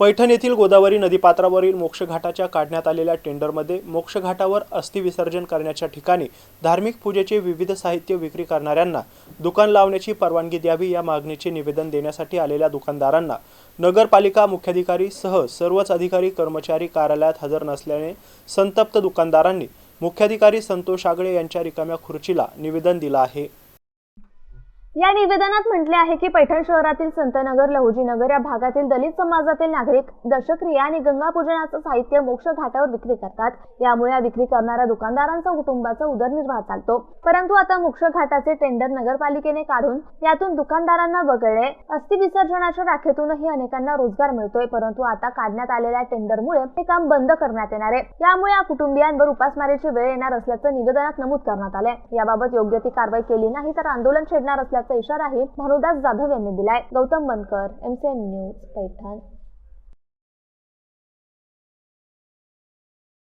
पैठण येथील गोदावरी नदीपात्रावरील मोक्षघाटाच्या काढण्यात आलेल्या टेंडरमध्ये मोक्षघाटावर अस्थि विसर्जन करण्याच्या ठिकाणी धार्मिक पूजेचे विविध साहित्य विक्री करणाऱ्यांना दुकान लावण्याची परवानगी द्यावी या मागणीचे निवेदन देण्यासाठी आलेल्या दुकानदारांना नगरपालिका मुख्याधिकारी सह सर्वच अधिकारी कर्मचारी कार्यालयात हजर नसल्याने संतप्त दुकानदारांनी मुख्याधिकारी संतोष आगळे यांच्या रिकाम्या खुर्चीला निवेदन दिलं आहे. या निवेदनात म्हटले आहे की पैठण शहरातील संतनगर लहुजीनगर या भागातील दलित समाजातील नागरिक दशक्रिया आणि गंगा पूजनाचं साहित्य मोक्ष घाटावर विक्री करतात. यामुळे या विक्री करणाऱ्या दुकानदारांचा कुटुंबाचा उदरनिर्वाह चालतो. परंतु आता मोक्ष घाटाचे टेंडर नगरपालिकेने काढून यातून दुकानदारांना वगळले. अस्थि विसर्जनाच्या राखेतूनही अनेकांना रोजगार मिळतोय परंतु आता काढण्यात आलेल्या टेंडरमुळे हे काम बंद करण्यात येणार आहे. यामुळे या कुटुंबियांवर उपासमारीची वेळ येणार असल्याचं निवेदनात नमूद करण्यात आलंय. याबाबत योग्य ती कारवाई केली नाही तर आंदोलन छेडणार असल्याचं इशाराही भानुदास जाधव यांनी दिलाय. Gautam Bankar MCN news Paithan.